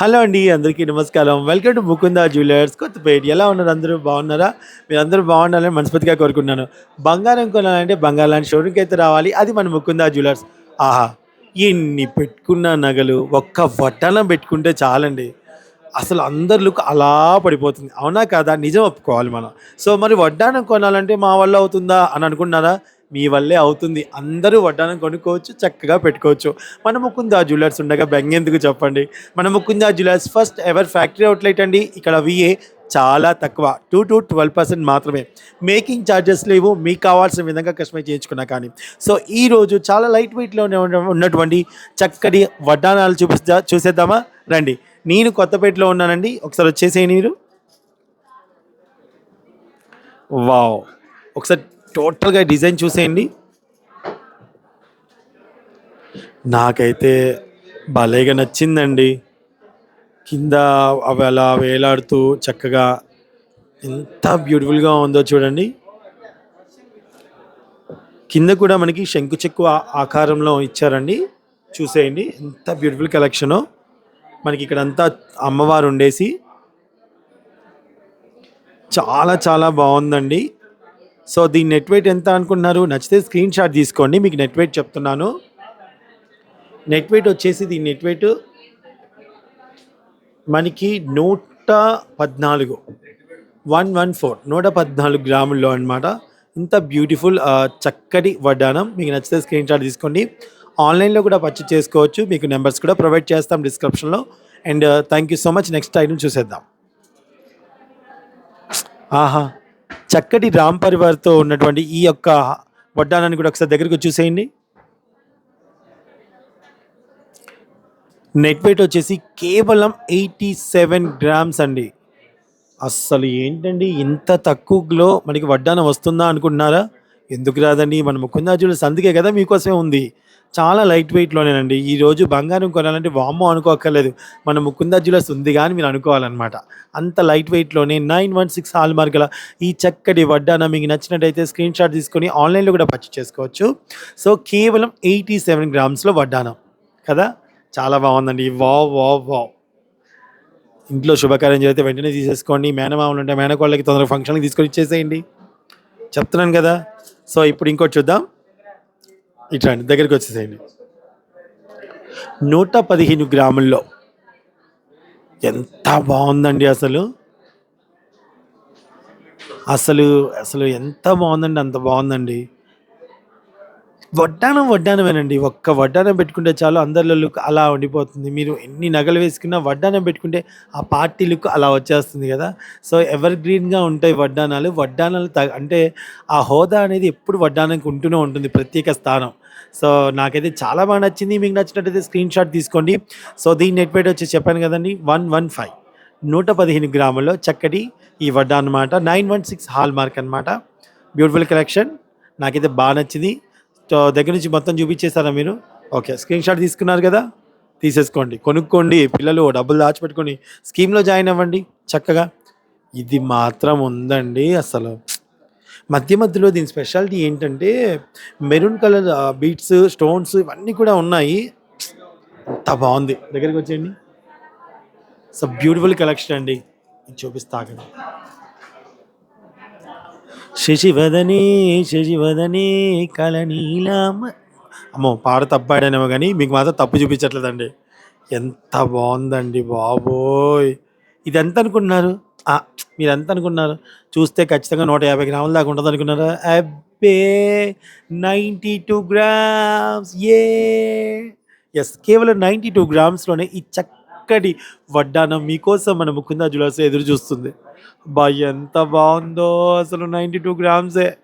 Hello అండి అందరికీ నమస్కారం. Welcome to Mukunda jewellers Kothapet. ఎలా ఉన్నారు? అందరూ బాగున్నారా? మీరు అందరూ బాగుండాలని మనస్ఫూర్తిగా కోరుకుంటున్నాను. బంగారం కొనాలంటే బంగారం లాంటి షోరూమ్కి అయితే రావాలి. అది మన ముకుందా జ్యువెలర్స్ ఆహా ఎన్ని పెట్టుకున్న నగలు ఒక్క వడ్డానం పెట్టుకుంటే చాలండి. అసలు అందరి లుక్ అలా పడిపోతుంది. అవునా కాదా? నిజం ఒప్పుకోవాలి మనం. సో మరి వడ్డానం కొనాలంటే మా వల్ల అవుతుందా అని అనుకున్నారా మీ వల్లే అవుతుంది. అందరూ వడ్డానం కొనుక్కోవచ్చు చక్కగా పెట్టుకోవచ్చు. మన ముకుందా జ్యువెలర్స్ ఉండగా బెంగెందుకు చెప్పండి? మన Mukunda jewellers first ever factory outlet అండి? ఇక్కడ విఏ చాలా తక్కువ. టూ టు ట్వెల్వ్ పర్సెంట్ మాత్రమే. మేకింగ్ ఛార్జెస్ లేవు. మీకు కావాల్సిన విధంగా కస్టమైజ్ చేయించుకున్నా కానీ. సో ఈ రోజు చాలా లైట్ వెయిట్లో ఉన్నటువంటి చక్కటి వడ్డానాలు చూపిస్తా చూసేద్దామా? రండి. నేను కొత్తపేటలో ఉన్నానండి. ఒకసారి వచ్చేసేయండి మీరు వావ్. ఒకసారి టోటల్గా డిజైన్ చూసేయండి. నాకైతే భలేగా నచ్చిందండి. కింద అవి అలా వేలాడుతూ చక్కగా ఎంత బ్యూటిఫుల్గా ఉందో చూడండి. కింద కూడా మనకి శంకు చెక్కు ఆకారంలో ఇచ్చారండి. చూసేయండి ఎంత బ్యూటిఫుల్ కలెక్షనో. మనకి ఇక్కడ అంతా అమ్మవారు ఉండేసి చాలా చాలా బాగుందండి. సో దీని నెట్ వెయిట్ ఎంత అనుకుంటున్నారు? నచ్చితే స్క్రీన్ షాట్ తీసుకోండి మీకు నెట్ వెయిట్ చెప్తున్నాను. నెట్ వెయిట్ వచ్చేసి దీని నెట్ వెయిట్ మనకి నూట పద్నాలుగు. వన్ వన్ ఫోర్ నూట పద్నాలుగు గ్రాముల్లో అన్నమాట. ఇంత బ్యూటిఫుల్ చక్కటి వడ్డానం మీకు నచ్చితే స్క్రీన్ షాట్ తీసుకోండి. ఆన్లైన్లో కూడా పర్చేస్ చేసుకోవచ్చు. మీకు నెంబర్స్ కూడా ప్రొవైడ్ చేస్తాం డిస్క్రిప్షన్లో. And thank you so much. Next item చూసేద్దాం. ఆహా. చక్కటి రామ్ పరివార్తో ఉన్నటువంటి ఈ యొక్క వడ్డానాన్ని కూడా ఒకసారి దగ్గరికి చూసేయండి నెట్ వెయిట్ వచ్చేసి కేవలం ఎయిటీ సెవెన్ గ్రామ్స్ అండి. అస్సలు ఏంటండి ఇంత తక్కువలో మనకి వడ్డానం వస్తుందా అనుకుంటున్నారా? ఎందుకు రాదండి? మన ముకుందా జ్యువెలర్స్ అందుకే కదా మీకోసమే ఉంది. చాలా లైట్ వెయిట్లోనేనండి ఈ రోజు బంగారం కొనాలంటే వామ్మో అనుకోక్కర్లేదు. మన ముకుందా జ్యువెలర్స్ ఉంది కానీ మీరు అనుకోవాలన్నమాట. అంత లైట్ వెయిట్లోనే నైన్ వన్ సిక్స్ హాల్ మార్గల ఈ చక్కటి వడ్డానం మీకు నచ్చినట్టయితే స్క్రీన్ షాట్ తీసుకొని ఆన్లైన్లో కూడా పర్చేస్ చేసుకోవచ్చు. సో కేవలం ఎయిటీ సెవెన్ గ్రామ్స్లో వడ్డానం? కదా? చాలా బాగుందండి. Wow wow wow. ఇంట్లో శుభకార్యం చేస్తే వెంటనే తీసేసుకోండి. మేనమామలు ఉంటే మేనకోళ్ళకి తొందరగా ఫంక్షన్కి తీసుకొని ఇచ్చేసేయండి. చెప్తున్నాను కదా? సో ఇప్పుడు ఇంకోటి చూద్దాం. ఇట్లా అండి దగ్గరికి వచ్చేసేయండి. నూట పదిహేను గ్రాముల్లో ఎంత బాగుందండి అసలు? అసలు అసలు ఎంత బాగుందండి అంత బాగుందండి. వడ్డానం వడ్డానమేనండి ఒక్క వడ్డానం పెట్టుకుంటే చాలు అందరిలో లుక్ అలా ఉండిపోతుంది. మీరు ఎన్ని నగలు వేసుకున్నా వడ్డానం పెట్టుకుంటే ఆ పార్టీ లుక్ అలా వచ్చేస్తుంది కదా. సో ఎవర్ గ్రీన్గా ఉంటాయి వడ్డానాలు వడ్డానాలు త అంటే ఆ హోదా అనేది ఎప్పుడు వడ్డానంకి ఉంటూనే ఉంటుంది ప్రత్యేక స్థానం. సో నాకైతే చాలా బాగా నచ్చింది. మీకు నచ్చినట్టయితే స్క్రీన్ షాట్ తీసుకోండి. సో దీని నెట్ వెయిట్ వచ్చి చెప్పాను కదండి. One one five. నూట పదిహేను గ్రాముల్లో చక్కటి ఈ వడ్డా అనమాట nine one six hallmark అనమాట బ్యూటిఫుల్ కలెక్షన్. నాకైతే బాగా నచ్చింది. దగ్గర నుంచి మొత్తం చూపించేస్తారా మీరు? ఓకే స్క్రీన్ షాట్ తీసుకున్నారు కదా? తీసేసుకోండి. కొనుక్కోండి. పిల్లలు డబ్బులు దాచిపెట్టుకొని స్కీమ్లో జాయిన్ అవ్వండి చక్కగా. ఇది మాత్రం ఉందండి అసలు. మధ్య మధ్యలో దీని స్పెషాలిటీ ఏంటంటే మెరూన్ కలర్ బీట్స్ స్టోన్స్ ఇవన్నీ కూడా ఉన్నాయి. అంత బాగుంది. దగ్గరికి వచ్చేయండి. సో బ్యూటిఫుల్ కలెక్షన్ అండి. ఇది చూపిస్తా శశివదనే శశివదనే కలనీలామ అమ్మో పాట తప్పాడనేమో కానీ మీకు మాత్రం తప్పు చూపించట్లేదండి. ఎంత బాగుందండి బాబోయ్. ఇది ఎంత అనుకుంటున్నారు ఆ, మీరు ఎంత అనుకున్నారు చూస్తే ఖచ్చితంగా నూట యాభై గ్రాముల దాకా ఉంటుంది అనుకున్నారా అబ్బే నైంటీ టూ గ్రామ్స్ ఏ. ఎస్ కేవలం నైంటీ టూ గ్రామ్స్లోనే ఈ చక్కటి వడ్డానం మీకోసం మన ముకుందా జ్యువెలర్స్ ఎదురు చూస్తుంది బా ఎంత బాగుందో అసలు నైంటీ టూ గ్రామ్సే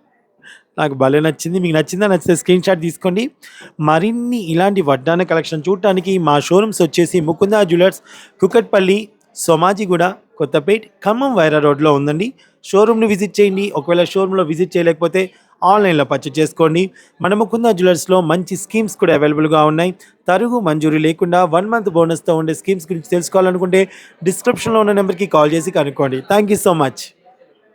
నాకు భలే నచ్చింది. మీకు నచ్చిందా? నచ్చితే స్క్రీన్ షాట్ తీసుకోండి. మరిన్ని ఇలాంటి వడ్డాన కలెక్షన్ చూడటానికి మా షోరూమ్స్ వచ్చేసి ముకుందా జ్యువెలర్స్ కుకట్పల్లి సోమాజిగూడ కొత్తపేట్ ఖమ్మం వైరా రోడ్లో ఉందండి. షోరూమ్ని విజిట్ చేయండి. ఒకవేళ షోరూంలో విజిట్ చేయలేకపోతే ఆన్లైన్లో పర్చేజ్ చేసుకోండి. మన ముకుంద జ్యువెలర్స్లో మంచి స్కీమ్స్ కూడా అవైలబుల్గా ఉన్నాయి. తరుగు మంజూరీ లేకుండా వన్ మంత్ బోనస్తో ఉండే స్కీమ్స్ గురించి తెలుసుకోవాలనుకుంటే డిస్క్రిప్షన్లో ఉన్న నెంబర్కి కాల్ చేసి కనుక్కోండి. Thank you so much.